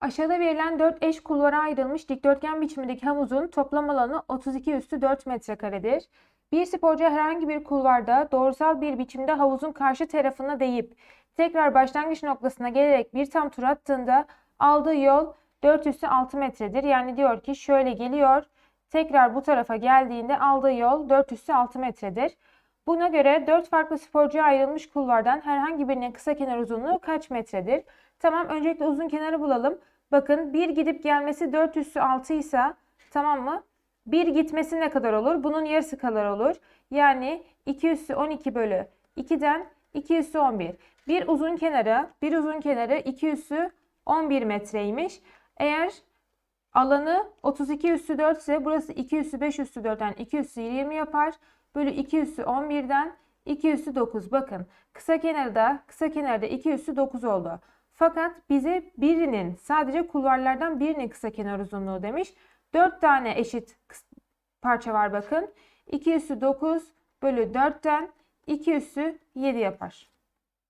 Aşağıda verilen 4 eş kulvara ayrılmış dikdörtgen biçimindeki havuzun toplam alanı 32 üstü 4 metrekaredir. Bir sporcu herhangi bir kulvarda doğrusal bir biçimde havuzun karşı tarafına değip tekrar başlangıç noktasına gelerek bir tam tur attığında aldığı yol 4 üstü 6 metredir. Yani diyor ki şöyle geliyor, tekrar bu tarafa geldiğinde aldığı yol 4 üstü 6 metredir. Buna göre 4 farklı sporcuya ayrılmış kulvardan herhangi birinin kısa kenar uzunluğu kaç metredir? Tamam öncelikle uzun kenarı bulalım. Bakın bir gidip gelmesi 4 üssü 6 ise tamam mı? Bir gitmesi ne kadar olur? Bunun yarısı kadar olur. Yani 2 üssü 12 bölü 2'den 2 üssü 11. Bir uzun kenarı, bir uzun kenarı 2 üssü 11 metreymiş. Eğer alanı 32 üssü 4 ise burası 2 üssü 5 üssü 4'ten 2 üssü 20 yapar. Bölü 2 üssü 11'den 2 üssü 9. Bakın kısa kenarda kısa kenarda 2 üssü 9 oldu. Fakat bize birinin sadece kulvarlardan birinin kısa kenar uzunluğu demiş. 4 tane eşit parça var bakın. 2 üssü 9 bölü 4'ten 2 üssü 7 yapar.